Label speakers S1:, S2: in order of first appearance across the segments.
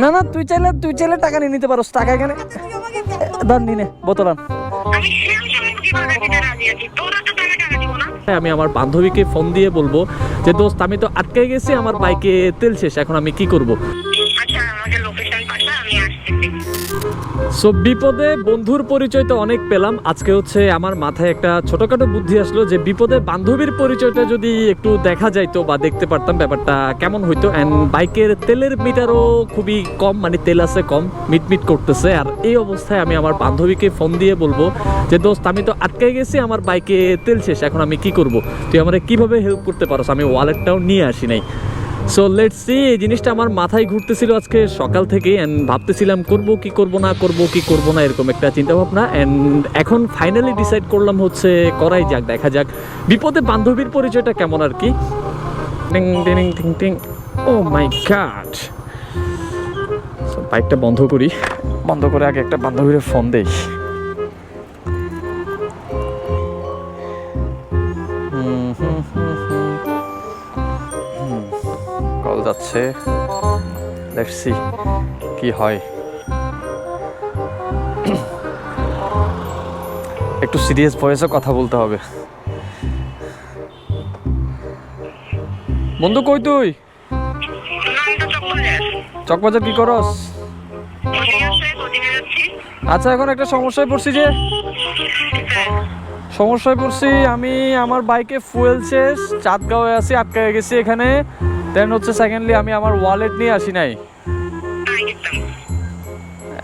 S1: না না তুই চাইলে তুই চাইলে টাকা নিয়ে নিতে পারো টাকা এখানে। দান নিনে বোতল আন।
S2: আমি
S1: হ্যাঁ, আমার বান্ধবীকে ফোন দিয়ে বলব যে দোস্ত আমি তো আটকে গেছি আমার বাইকে তেল শেষ এখন আমি কি করব? সো বিপদে বন্ধুর পরিচয় তো অনেক পেলাম। আজকে হচ্ছে আমার মাথায় একটা ছোটখাটো বুদ্ধি আসলো যে বিপদে বান্ধবীর পরিচয়টা যদি একটু দেখা যাইতো বা দেখতে পারতাম ব্যাপারটা কেমন হইতো। অ্যান্ড বাইকের তেলের মিটারও খুবই কম মানে তেল আছে কম, মিটমিট করতেছে। আর এই অবস্থায় আমি আমার বান্ধবীকে ফোন দিয়ে বলব যে, দোস্ত, আমি তো আটকে গেছি, আমার বাইকে তেল শেষ, এখন আমি কি করব? তুই আমার কীভাবে হেল্প করতে পারোস? আমি ওয়ালেটটাও নিয়ে আসি নাই। সো লেটস সি এই জিনিসটা আমার মাথায় ঘুরতেছিল আজকে সকাল থেকে অ্যান্ড ভাবতেছিলাম করব কি করব না, করব কি করব না, এরকম একটা চিন্তা ভাবনা অ্যান্ড এখন ফাইনালি ডিসাইড করলাম হচ্ছে করাই যাক, দেখা যাক। বিপদে বান্ধবীর পরিচয়টা কেমন আর কি? ও মাই গড বাইকটা বন্ধ করি। বন্ধ করে আগে একটা বান্ধবীর ফোন দেই। কল যাচ্ছে। সি কি হয়। একটু সিরিয়াস ভয়েসে কথা বলতে হবে। বন্ধু, কই তুই? চকবাজার কি করস? আচ্ছা এখন একটা সমস্যায় পড়ছি যে। সমস্যায় পড়ছি আমি, আমার বাইকে ফুয়েল শেষ চাঁদগাঁওয়ে আছি আটকে গেছি এখানে। দেন হচ্ছে সেকেন্ডলি আমি আমার ওয়ালেট নিয়ে আসি নাই।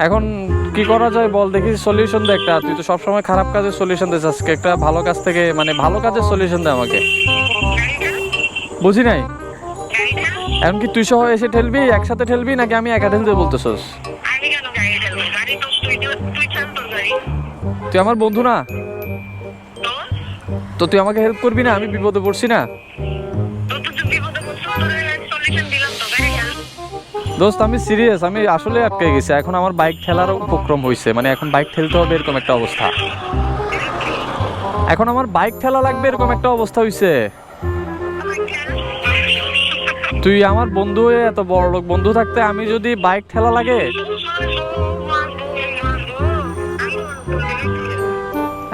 S1: এখন কি করা যায় বল? দেখি সলিউশন দে একটা। তুই তো সবসময় খারাপ কাজের সলিউশন দিস। আজকে একটা ভালো কাজ থেকে মানে ভালো কাজের সলিউশন দে আমাকে। বুঝি নাই? এখন কি তুই সহ এসে ঠেলবি? একসাথে ঠেলবি? নাকি আমি একা ঠেলতে বলতেছস?
S2: তুই
S1: আমার বন্ধু না?
S2: তো
S1: তুই আমাকে হেল্প করবি না? আমি বিপদে পড়ছি না? দোস্ত, আমি সিরিয়াস আমি আসলে আটকে গেছি। এখন আমার বাইক ঠেলার উপক্রম হয়েছে মানে এখন বাইক ঠেলতে হবে এরকম একটা অবস্থা। এখন আমার বাইক ঠেলা লাগবে এরকম একটা অবস্থা হয়েছে তুই আমার বন্ধু হয়ে এত বড় লোক, বন্ধু থাকতে আমি যদি বাইক ঠেলা লাগে?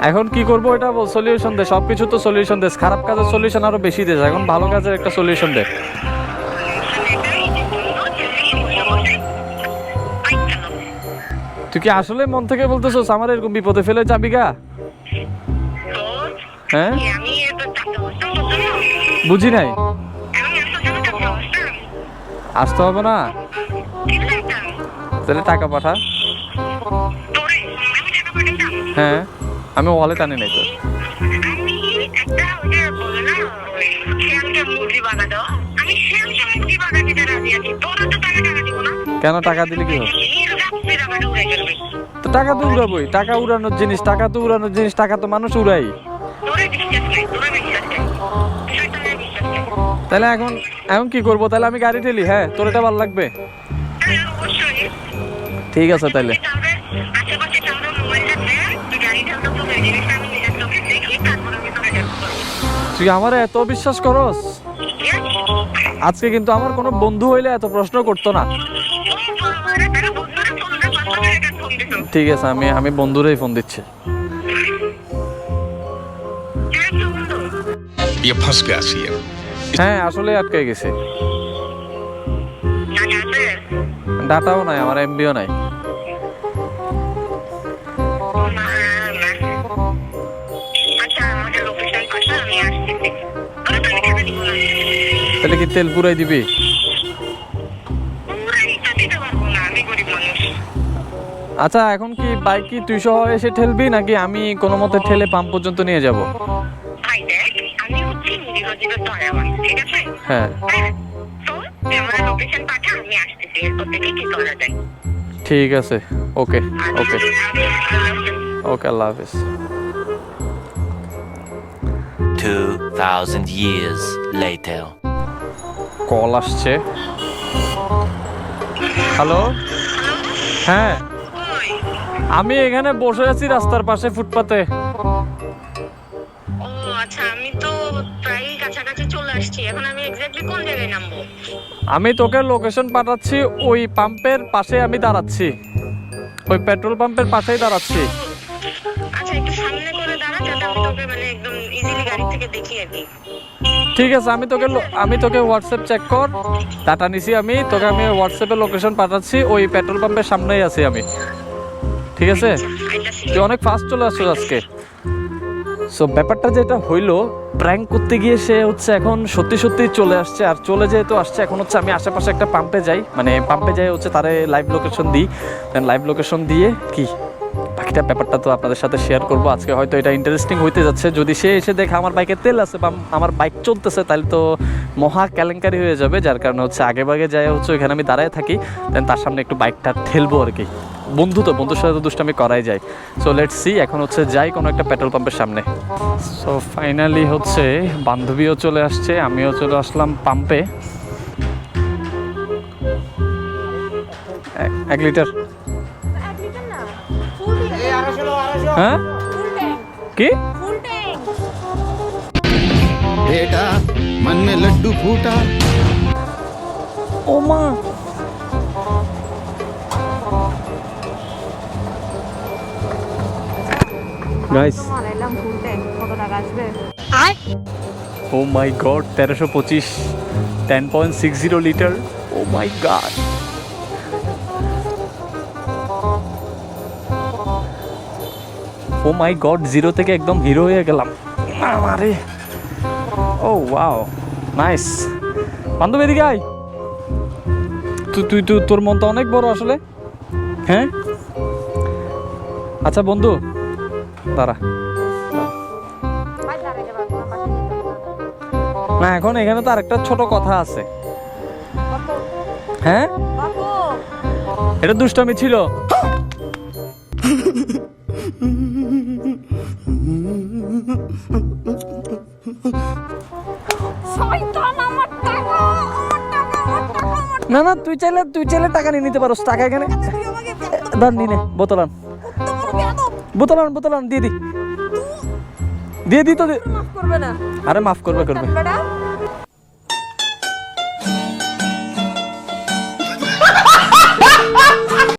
S1: এখন কি করব এটা সলিউশন দে। সব কিছু তো সলিউশন দে। খারাপ কাজের সলিউশন আরও বেশি দেশ এখন ভালো কাজের একটা সলিউশন দে। তুই কি আসলে মন থেকে বলতেছস আমার এরকম বিপদে ফেলে যাবি গা? হ্যাঁ? বুঝি নাই। আসতে হবে না? তাহলে টাকা পাঠা। হ্যাঁ আমি ওয়ালেট আনি নাই তো কেন টাকা দিলে কি হবে টাকা তো উড়াবই টাকা উড়ানোর জিনিস টাকা তো উড়ানোর জিনিস টাকা তো মানুষ উড়াই। তাহলে এখন এখন কি করব? তাহলে আমি গাড়ি ঠেলি হ্যাঁ? তোর এটা ভালো লাগবে?
S2: হ্যাঁ
S1: ঠিক আছে তাহলে।
S2: করব
S1: তুই আমার এত বিশ্বাস করস? আজকে কিন্তু আমার কোনো বন্ধু হইলে এত প্রশ্ন করতো না। ঠিক আছে আমি আমি বন্ধুরাই ফোন দিচ্ছি। হ্যাঁ আসলে আটকে গেছে। ডাটাও নাই আমার এমবিও নাই। তাহলে কি তেল পুরাই দিবি? আচ্ছা এখন কি বাইক কি তুই সহ এসে ঠেলবি নাকি আমি কোনো মতে ঠেলে পাম্প পর্যন্ত নিয়ে যাব?
S2: ভাই দেখ আমি হচ্ছি নিরজিত দয়াবান ঠিক আছে?
S1: হ্যাঁ।
S2: তো আমার লোকেশন পাঠা আমি আসতেছি এরপর থেকে কি করা যায়?
S1: ঠিক আছে ওকে ওকে।
S2: আচ্ছা
S1: ওকে আল্লাহ হাফিজ।
S3: 2,000 years later.
S1: কল আসছে। হ্যালো? হ্যাঁ। আমি এখানে বসে আছি রাস্তার পাশে ফুটপাতে।
S2: ও আচ্ছা আমি তো প্রায় কাছাকাছি চলে আসছি। এখন আমি এক্স্যাক্টলি কোন জায়গায় নামবো?
S1: আমি তোকে লোকেশন পাঠাচ্ছি ওই পাম্পের পাশে আমি দাঁড়াচ্ছি। ওই পেট্রোল পাম্পের পাশেই দাঁড়াচ্ছি।
S2: আচ্ছা একটু সামনে করে দাঁড়া যাতে আমি তোকে মানে একদম ইজিলি গাড়ি থেকে দেখি আর কি।
S1: ঠিক আছে আমি তোকে আমি তোকে হোয়াটসঅ্যাপ চেক কর। ডাটা নিছি আমি তোকে আমি হোয়াটসঅ্যাপে লোকেশন পাঠাচ্ছি ওই পেট্রোল পাম্পের সামনেই আছি আমি। ঠিক আছে? তুই অনেক ফাস্ট চলে আসছো আজকে। সো ব্যাপারটা যেটা হইল প্র্যাঙ্ক করতে গিয়ে সে হচ্ছে এখন সত্যি সত্যি চলে আসছে, আর চলে যেহেতু আসছে, এখন হচ্ছে আমি আশেপাশে একটা পাম্পে যাই। মানে পাম্পে যাই হচ্ছে তারে লাইভ লোকেশন দিই। দেন লাইভ লোকেশন দিয়ে কি? বাকিটা ব্যাপারটা তো আপনাদের সাথে শেয়ার করব। আজকে হয়তো এটা ইন্টারেস্টিং হইতে যাচ্ছে। যদি সে এসে দেখে আমার বাইকে তেল আছে বা আমার বাইক চলতেছে, তাহলে তো মহা কেলেঙ্কারি হয়ে যাবে। যার কারণে হচ্ছে আগে ভাগে যাই হচ্ছে, ওইখানে আমি দাঁড়ায় থাকি। দেন তার সামনে একটু বাইকটা ঠেলবো আর কি। বন্ধু তো বন্ধুর সাথে তো দুষ্টামি করাই যায়। সো লেটস সি এখন হচ্ছে যাই কোনো একটা পেট্রোল পাম্পের সামনে। সো ফাইনালি হচ্ছে বান্ধবীও চলে আসছে আমিও চলে আসলাম পাম্পে এক লিটার হ্যাঁ? কি?
S4: বেটা মন মে লড্ডু
S1: ফুটা ওমা গাইস
S5: মারাইলাম ফুল কত টাকা আসবে
S1: ও মাই গড তেরোশো পঁচিশ ten point six zero litre oh my god oh my god zero থেকে একদম হিরো হয়ে গেলাম। আমারে। ও ওয়াও নাইস বান্ধব এদিকে আয়। তুই তুই তুই তোর মনটা অনেক বড় আসলে। হ্যাঁ? আচ্ছা বন্ধু দাঁড়া।
S5: না।
S1: এখন এখানে তো আরেকটা ছোট কথা আছে। হ্যাঁ? এটা দুষ্টামি ছিল। না না, তুই চাইলে তুই চাইলে টাকা নিয়ে নিতে পারোস। টাকা এখানে দান নিনে বোতল বোতল আন বোতল আন দিয়ে দি। দিয়ে দি তো আরে মাফ করবে করবে।